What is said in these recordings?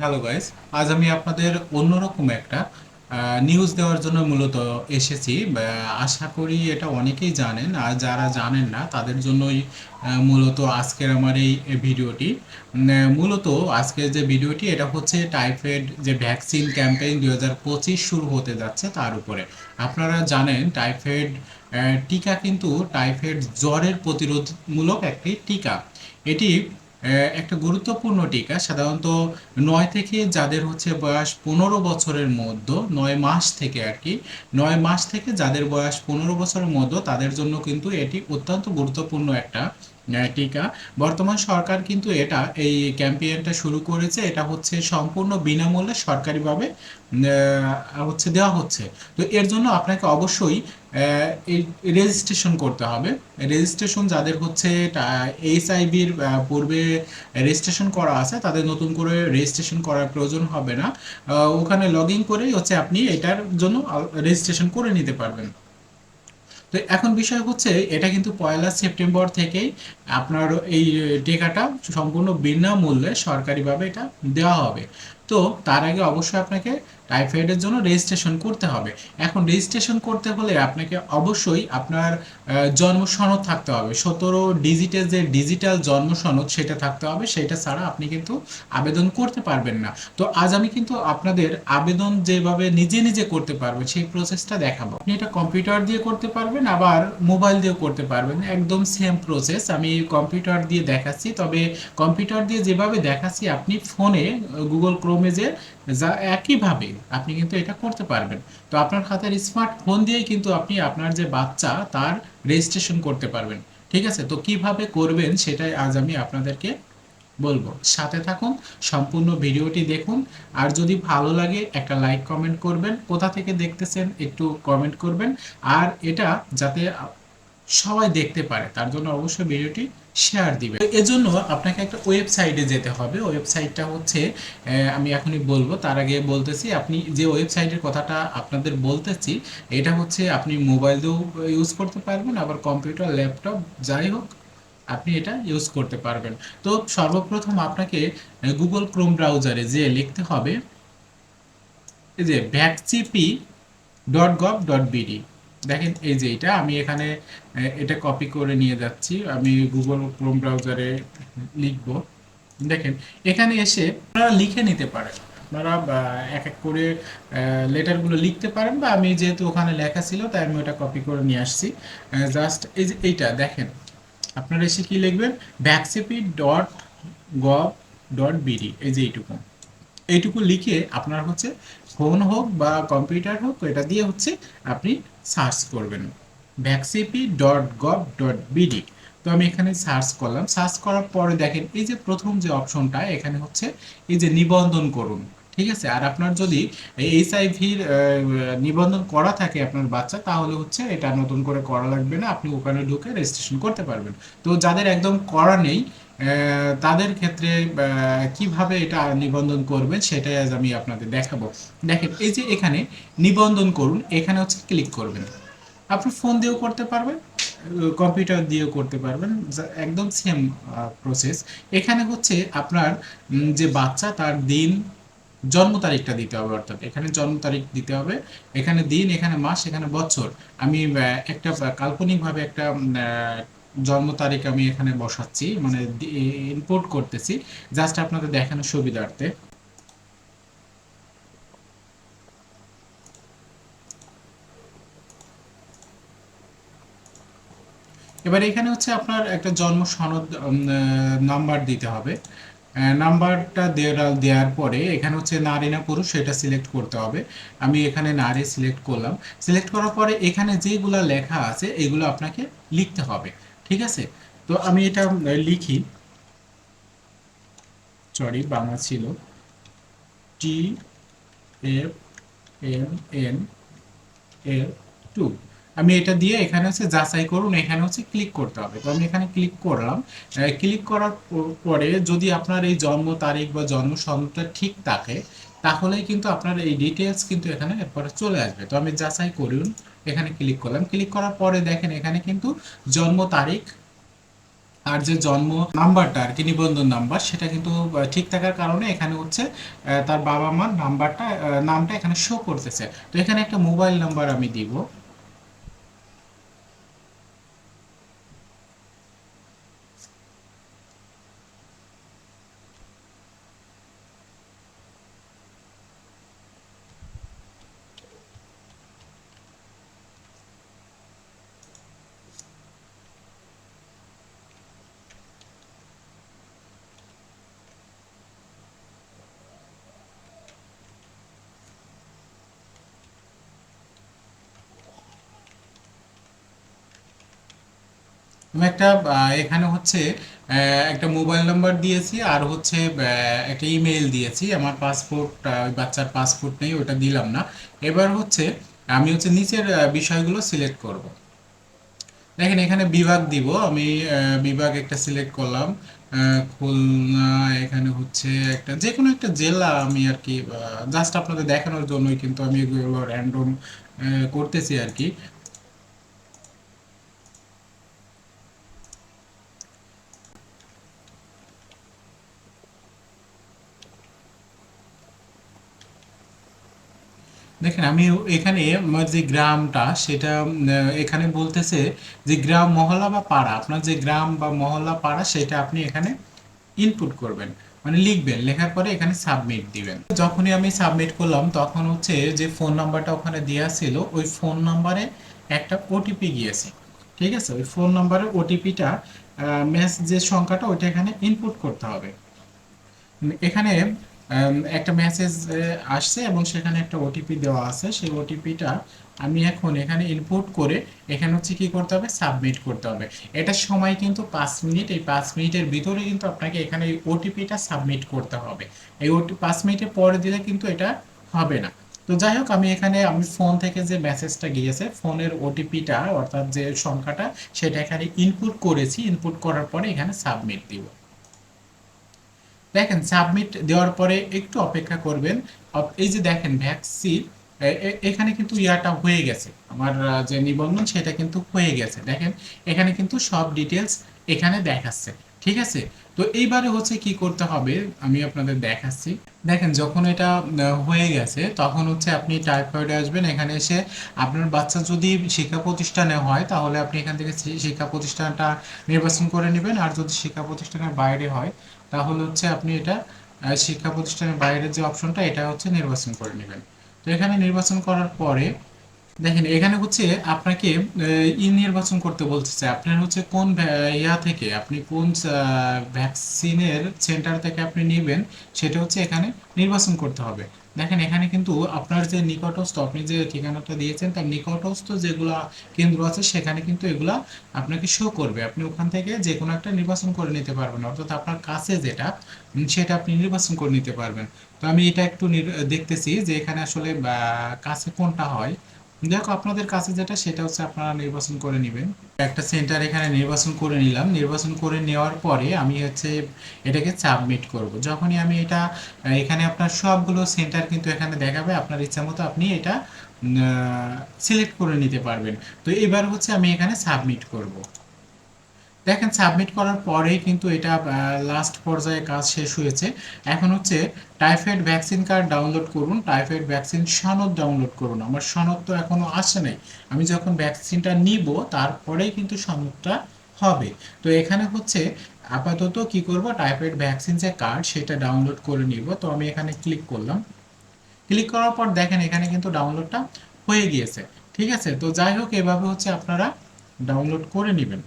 Hello guys আজ আমি আপনাদের অন্যরকম একটা নিউজ দেওয়ার জন্য মূলত এসেছি। আশা করি এটা অনেকেই জানেন, আর যারা জানেন না, তাদের জন্যই মূলত আজকের আমার এই ভিডিওটি। মূলত আজকের যে ভিডিওটি, এটা হচ্ছে টাইফয়েড যে ভ্যাকসিন ক্যাম্পেইন দুই হাজার পঁচিশ শুরু হতে যাচ্ছে তার উপরে। আপনারা জানেন টাইফয়েড টিকা কিন্তু টাইফয়েড জ্বরের প্রতিরোধমূলক একটি টিকা। এটি একটা গুরুত্বপূর্ণ টিকা, সাধারণত নয় থেকে যাদের হচ্ছে বয়স পনেরো বছরের মধ্যে, নয় মাস থেকে আর কি, নয় মাস থেকে যাদের বয়স পনেরো বছরের মধ্যে, তাদের জন্য কিন্তু এটি অত্যন্ত গুরুত্বপূর্ণ একটা টিকা। বর্তমান সরকার কিন্তু এটা, এই ক্যাম্পেইনটা শুরু করেছে, এটা হচ্ছে সম্পূর্ণ বিনামূল্যে সরকারিভাবে হচ্ছে দেওয়া হচ্ছে। তো এর জন্য আপনাকে অবশ্যই রেজিস্ট্রেশন করতে হবে। রেজিস্ট্রেশন যাদের হচ্ছে এইচআইভির পূর্বে রেজিস্ট্রেশন করা আছে, তাদের নতুন করে রেজিস্ট্রেশন করার প্রয়োজন হবে না। ওখানে লগ ইন করেই হচ্ছে আপনি এটার জন্য রেজিস্ট্রেশন করে নিতে পারবেন। তো এখন বিষয় হচ্ছে, এটা কিন্তু পয়লা সেপ্টেম্বর থেকেই আপনার এই টিকাটা সম্পূর্ণ বিনামূল্যে সরকারিভাবে এটা দেওয়া হবে। তো তার আগে অবশ্যই আপনাকে টাইফয়েডের জন্য রেজিস্ট্রেশন করতে হবে। এখন রেজিস্ট্রেশন করতে হলে আপনাকে অবশ্যই আপনার জন্ম সনদ থাকতে হবে। সতেরো ডিজিটের যে ডিজিটাল জন্ম সনদ সেটা থাকতে হবে। সেটা ছাড়া আপনি কিন্তু আবেদন করতে পারবেন না। তো আজ আমি কিন্তু আপনাদের আবেদন যেভাবে নিজে নিজে করতে পারবেন সেই প্রসেসটা দেখাবো। আপনি এটা কম্পিউটার দিয়ে করতে পারবেন, আবার মোবাইল দিয়েও করতে পারবেন। একদম সেম প্রসেস আমি কম্পিউটার দিয়ে দেখাচ্ছি। তবে কম্পিউটার দিয়ে যেভাবে দেখাচ্ছি, আপনি ফোনে গুগল ক্রোমে যে, যা, একইভাবে আপনি কিন্তু এটা করতে পারবেন। তো আপনার হাতের স্মার্টফোন দিয়েই কিন্তু আপনি আপনার যে বাচ্চা, তার রেজিস্ট্রেশন করতে পারবেন। ঠিক আছে? তো কীভাবে করবেন সেটাই আজ আমি আপনাদেরকে বলব। সাথে থাকুন, সম্পূর্ণ ভিডিওটি দেখুন। আর যদি ভালো লাগে, একটা লাইক কমেন্ট করবেন। কোথা থেকে দেখতেছেন, একটু কমেন্ট করবেন। আর এটা যাতে সবাই দেখতে পারে, তার জন্য অবশ্যই ভিডিওটি শেয়ার দিবে এজন্য আপনাকে একটা ওয়েবসাইটে যেতে হবে ওয়েবসাইটটা হচ্ছে আমি এখনই বলব, তার আগে বলতেছি, আপনি যে ওয়েবসাইটের কথাটা আপনাদের বলতেছি, এটা হচ্ছে আপনি মোবাইল দিয়েও ইউজ করতে পারবেন, আবার কম্পিউটার ল্যাপটপ যাই হোক, আপনি এটা ইউজ করতে পারবেন। তো সর্বপ্রথম আপনাকে গুগল ক্রোম ব্রাউজারে যে লিখতে হবে, এই যে vaxepi dot gov dot BD দেখেন, এই যে এটা, আমি এখানে এটা কপি করে নিয়ে যাচ্ছি। আমি গুগল ক্রোম ব্রাউজারে লিখব। দেখেন, এখানে এসে আপনারা লিখে নিতে পারেন। আপনারা এক এক করে লেটারগুলো লিখতে পারেন, বা, আমি যেহেতু ওখানে লেখা ছিল, তাই আমি ওটা কপি করে নিয়ে আসছি। জাস্ট এই যে এইটা, দেখেন, আপনারা এসে কি লিখবেন? Vaxepi dot gov dot BD এই যে এইটুকু। এইটুকু লিখে আপনার হচ্ছে ফোন হোক বা কম্পিউটার হোক, এটা দিয়ে হচ্ছে আপনি সার্চ করবেন। Vaxepi dot gov dot BD তো আমি এখানে সার্চ করলাম। সার্চ করার পরে দেখেন, এই যে প্রথম যে অপশনটা এখানে হচ্ছে এই যে নিবন্ধন করুন, ঠিক আছে? আর আপনার যদি এইচআইভির নিবন্ধন করা থাকে আপনার বাচ্চা, তাহলে হচ্ছে এটা নতুন করে করা লাগবে না। আপনি ওখানে ঢুকে রেজিস্ট্রেশন করতে পারবেন। তো যাদের একদম করা নেই তাদের ক্ষেত্রে কীভাবে এটা নিবন্ধন করবেন সেটাই আজ আমি আপনাদের দেখাবো। দেখেন, এই যে এখানে নিবন্ধন করুন, এখানে হচ্ছে ক্লিক করবেন। আপনি ফোন দিয়েও করতে পারবেন কম্পিউটার দিয়েও করতে পারবেন একদম সেম প্রসেস এখানে হচ্ছে আপনার যে বাচ্চা তার দিন, জন্ম তারিখটা দিতে হবে অর্থাৎ, এখানে জন্ম তারিখ দিতে হবে, এখানে দিন, এখানে মাস, এখানে বছর। আমি একটা কাল্পনিকভাবে একটা জন্ম তারিখ আমি এখানে বসাচ্ছি মানে ইনপুট করতেছি। জাস্ট আপনাদের দেখানোর সুবিধার্থে। এবার এখানে হচ্ছে আপনার একটা জন্ম সনদ নাম্বার দিতে হবে। নাম্বারটা দেওয়ার দেওয়ার পরে এখানে হচ্ছে নারী না পুরুষ সেটা সিলেক্ট করতে হবে। আমি এখানে নারী সিলেক্ট করলাম। সিলেক্ট করার পরে এখানে যেগুলো লেখা আছে, এগুলো আপনাকে লিখতে হবে। ঠিক আছে? তো আমি এটা লিখি। সরি বাংলা ছিল। টি এফ এম এন এর টু আমি এটা দিয়ে এখানে হচ্ছে যাচাই করুন, এখানে হচ্ছে ক্লিক করতে হবে। তো আমি এখানে ক্লিক করলাম। ক্লিক করার পরে যদি আপনার এই জন্ম তারিখ বা জন্ম সনদটা ঠিক থাকে তাহলেই কিন্তু আপনার এই ডিটেলস কিন্তু এখানে এরপরে চলে আসবে। তো আমি যাচাই করুন, এখানে ক্লিক করলাম। ক্লিক করার পরে দেখেন এখানে কিন্তু জন্ম তারিখ আর যে জন্ম নাম্বারটা আর কি, নিবন্ধন নাম্বার সেটা কিন্তু ঠিক থাকার কারণে এখানে হচ্ছে তার বাবা মার নাম্বারটা নামটা এখানে শো করতেছে। তো এখানে একটা মোবাইল নাম্বার আমি দিব। আমি একটা এখানে হচ্ছে একটা মোবাইল নাম্বার দিয়েছি আর হচ্ছে একটা ইমেল দিয়েছি। আমার পাসপোর্ট ওই বাচ্চার পাসপোর্ট নেই ওটা দিলাম না। এবার হচ্ছে, আমি হচ্ছে নিচের বিষয়গুলো সিলেক্ট করব। দেখেন, এখানে বিভাগ দিব। আমি বিভাগ একটা সিলেক্ট করলাম। খুলনা, এখানে হচ্ছে একটা যে কোনো একটা জেলা আমি আর কি জাস্ট আপনাদের দেখানোর জন্যই কিন্তু আমি এগুলো র্যান্ডম করতেছি আর কি। দেখেন আমি এখানে আমার যে গ্রামটা সেটা এখানে বলতেছে যে গ্রাম মহল্লা বা পাড়া আপনার যে গ্রাম বা মহল্লা পাড়া সেটা আপনি এখানে ইনপুট করবেন। মানে লিখবেন লেখার পরে এখানে সাবমিট দিবেন। যখনই আমি সাবমিট করলাম তখন হচ্ছে যে ফোন নাম্বারটা ওখানে দেওয়া ছিল ওই ফোন নাম্বারে একটা ওটিপি গিয়েছে। ঠিক আছে? ওই ফোন নাম্বারের ওটিপিটা মেসেজ যে সংখ্যাটা ওইটা এখানে ইনপুট করতে হবে। এখানে আম, একটা মেসেজ আসছে এবং সেখানে একটা ওটিপি দেওয়া আছে। সেই ওটিপিটা আমি এখন এখানে ইনপুট করে এখানে হচ্ছে কি করতে হবে? সাবমিট করতে হবে। এটার সময় কিন্তু পাঁচ মিনিট। এই পাঁচ মিনিটের ভিতরে কিন্তু আপনাকে এখানে এই ওটিপিটা সাবমিট করতে হবে। এই ওটি পাঁচ মিনিটের পরে দিলে কিন্তু এটা হবে না। তো যাই হোক, আমি এখানে, আমি ফোন থেকে যে মেসেজটা গিয়েছে ফোনের ওটিপিটা অর্থাৎ যে সংখ্যাটা, সেটা এখানে ইনপুট করেছি। ইনপুট করার পরে এখানে সাবমিট দিব। দেখেন সাবমিট দেওয়ার পরে একটু অপেক্ষা করবেন। এই যে দেখেন ভ্যাকসিন এখানে কিন্তু ইয়াটা হয়ে গেছে। আমার যে নিবন্ধন, সেটা কিন্তু হয়ে গেছে। দেখেন, এখানে কিন্তু সব ডিটেলস এখানে দেখাচ্ছে। ঠিক আছে? তো এইবারে হচ্ছে কি করতে হবে? আমি আপনাদের দেখাচ্ছি। দেখেন, যখন এটা হয়ে গেছে, তখন হচ্ছে আপনি টাইফয়েডে আসবেন। এখানে এসে আপনার বাচ্চা যদি শিক্ষা প্রতিষ্ঠানে হয়, তাহলে আপনি এখান থেকে শিক্ষা প্রতিষ্ঠানটা নির্বাচন করে নেবেন। আর যদি শিক্ষা প্রতিষ্ঠানের বাইরে হয় তাহলে হচ্ছে আপনি এটা শিক্ষা প্রতিষ্ঠানের বাইরের যে অপশনটা, এটা হচ্ছে নির্বাচন করে নেবেন। তো এখানে নির্বাচন করার পরে, দেখেন, এখানে হচ্ছে আপনাকে ই নির্বাচন করতে বলতেছে আপনার হচ্ছে কোন ইয়া থেকে, আপনি কোন ভ্যাকসিনের সেন্টার থেকে আপনি নেবেন, সেটা হচ্ছে এখানে নির্বাচন করতে হবে। দেখেন, এখানে কিন্তু আপনার যে নিকটস্থ, আপনি যে ঠিকানাটা দিয়েছেন, তার নিকটস্থ যেগুলো কেন্দ্র আছে, সেখানে কিন্তু এগুলা আপনাকে শো করবে। আপনি ওখান থেকে যে কোনো একটা নির্বাচন করে নিতে পারবেন। অর্থাৎ আপনার কাছে যেটা সেটা আপনি নির্বাচন করে নিতে পারবেন। তো আমি এটা একটু দেখতেছি যে এখানে আসলে কাছে কোনটা হয়। দেখো, আপনাদের কাছে যেটা, সেটা হচ্ছে আপনারা নির্বাচন করে নেবেন। একটা সেন্টার এখানে নির্বাচন করে নিলাম। নির্বাচন করে নেওয়ার পরে আমি হচ্ছে এটাকে সাবমিট করব। যখনই আমি এটা, এখানে আপনার সবগুলো সেন্টার কিন্তু এখানে দেখাবে, আপনার ইচ্ছা মতো আপনি এটা সিলেক্ট করে নিতে পারবেন। তো এবার হচ্ছে আমি এখানে সাবমিট করব। দেখেন সাবমিট করার পরেই কিন্তু এটা লাস্ট পর্যায়ে কাজ শেষ হয়েছে। এখন হচ্ছে টাইফয়েড ভ্যাকসিন কার্ড ডাউনলোড করুন টাইফয়েড ভ্যাকসিন সনদ ডাউনলোড করুন। আমার সনদ তো এখনও আসে নাই। আমি যখন ভ্যাকসিনটা নিব, তারপরেই কিন্তু সনদটা হবে। তো এখানে হচ্ছে আপাতত কি করব টাইফয়েড ভ্যাকসিন যে কার্ড সেটা ডাউনলোড করে নিব। তো আমি এখানে ক্লিক করলাম। ক্লিক করার পর দেখেন এখানে কিন্তু ডাউনলোডটা হয়ে গিয়েছে। ঠিক আছে? তো যাই হোক, এভাবে হচ্ছে আপনারা ডাউনলোড করে নেবেন।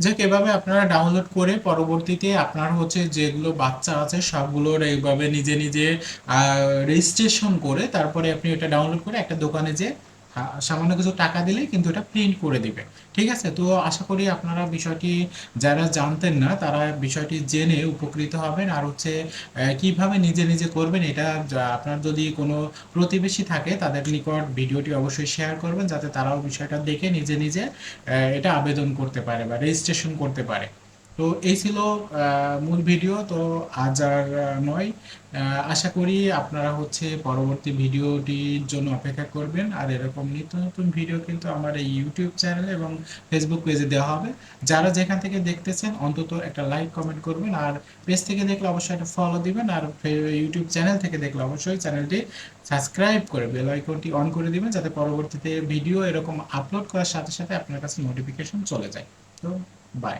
যাক, এভাবে আপনারা ডাউনলোড করে পরবর্তীতে আপনার হচ্ছে যেগুলো বাচ্চা আছে, সবগুলোর এইভাবে নিজে নিজে রেজিস্ট্রেশন করে তারপরে আপনি এটা ডাউনলোড করে একটা দোকানে যে হা- সামান্য কিছু টাকা দিলেই কিন্তু এটা প্রিন্ট করে দিবে। ঠিক আছে? তো আশা করি আপনারা বিষয়টি যারা জানতেন না, তারা বিষয়টি জেনে উপকৃত হবেন। আর হচ্ছে কীভাবে নিজে নিজে করবেন এটা আপনার যদি কোনো প্রতিবেশী থাকে, তাদের নিকট ভিডিওটি অবশ্যই শেয়ার করবেন, যাতে তারাও বিষয়টা দেখে নিজে নিজে এটা আবেদন করতে পারে বা রেজিস্ট্রেশন করতে পারে। তো এই ছিল মূল ভিডিও, তো আজ আর নয়। আশা করি আপনারা হচ্ছে পরবর্তী ভিডিওটির জন্য অপেক্ষা করবেন। আর এরকম নিত্য নতুন ভিডিও কিন্তু আমার এই ইউটিউব চ্যানেলে এবং ফেসবুক পেজে দেওয়া হবে। যারা যেখান থেকে দেখতেছেন, অন্তত একটা লাইক কমেন্ট করবেন। আর পেজ থেকে দেখলে অবশ্যই একটা ফলো দিবেন। আর ইউটিউব চ্যানেল থেকে দেখলে অবশ্যই চ্যানেলটি সাবস্ক্রাইব করে বেল আইকনটি অন করে দিবেন, যাতে পরবর্তীতে ভিডিও এরকম আপলোড করার সাথে সাথে আপনার কাছে নোটিফিকেশন চলে যায়। তো বাই